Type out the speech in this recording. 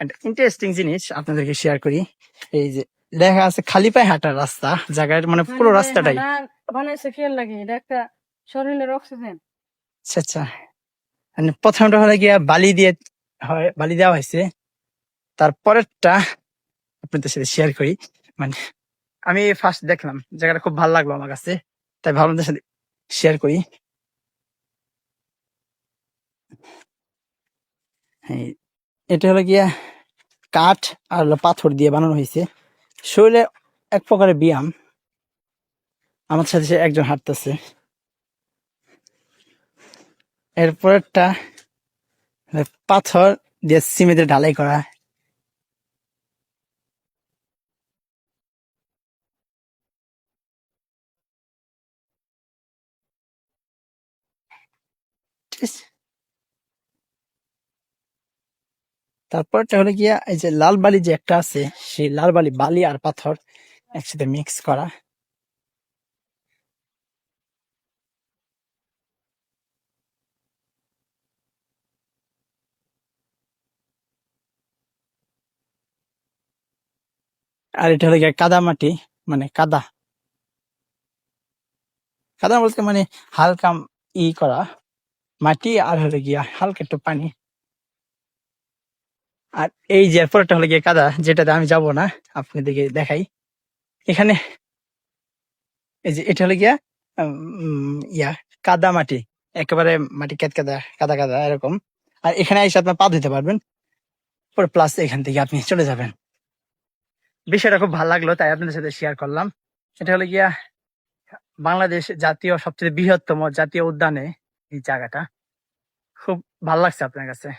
Interesting জিনিস আপনাদেরকে share করি এই যে দেখা আছে খালি পায়ে হাঁটার রাস্তা জায়গার মানে পুরো রাস্তাটাই। বানাইছে খেয়াল লাগে এটা একটা শরীরের অক্সিজেন আচ্ছা আচ্ছা। মানে প্রথমটা হলো গিয়া বালি দিয়ে হয় বালি দেওয়া হয়েছে। তারপরেরটা আপনাদের সাথে শেয়ার করি। মানে আমি ফার্স্ট দেখলাম জায়গাটা খুব ভালো লাগল আমার কাছে। তাই ভাবলাম সাথে শেয়ার করি। এটা হলো গিয়া কাঠ আর পাথর দিয়ে বানানো হয়েছে। শরীরে এক প্রকারের ব্যায়াম। আমার সাথে সে একজন হাঁটতেছে। এরপরটা পাথর দিয়ে সিমেন্টের ঢালাই করা। ঠিক আছে? তারপরটা হলো গিয়া এই যে লাল বালি যে একটা আছে, সেই লাল বালি বালি আর পাথর একসাথে মিক্স করা। আর এটা হলো গিয়া কাদা মাটি মানে কাদা। কাদা বলতে মানে হালকা ই করা মাটি আর হলো গিয়া হালকা একটু পানি। আর এই যে এরপরটা হলো গিয়ে কাদা, যেটাতে আমি যাব না, আপনাদেরকে দেখাই। এখানে এই যে এটা হলো গিয়া ইয়া, কাদা মাটি, একেবারে মাটি কেত কাদা কাদা কাদা, এরকম। আর এখানে এসে আপনার পা ধুতে পারবেন। পরে প্লাস এখান থেকে আপনি চলে যাবেন। বিষয়টা খুব ভালো লাগল, তাই আপনাদের সাথে শেয়ার করলাম। এটা হলো গিয়া, বাংলাদেশ জাতীয়, সবচেয়ে বৃহত্তম জাতীয় উদ্যানে এই জায়গাটা। খুব ভালো লাগছে আপনার কাছে।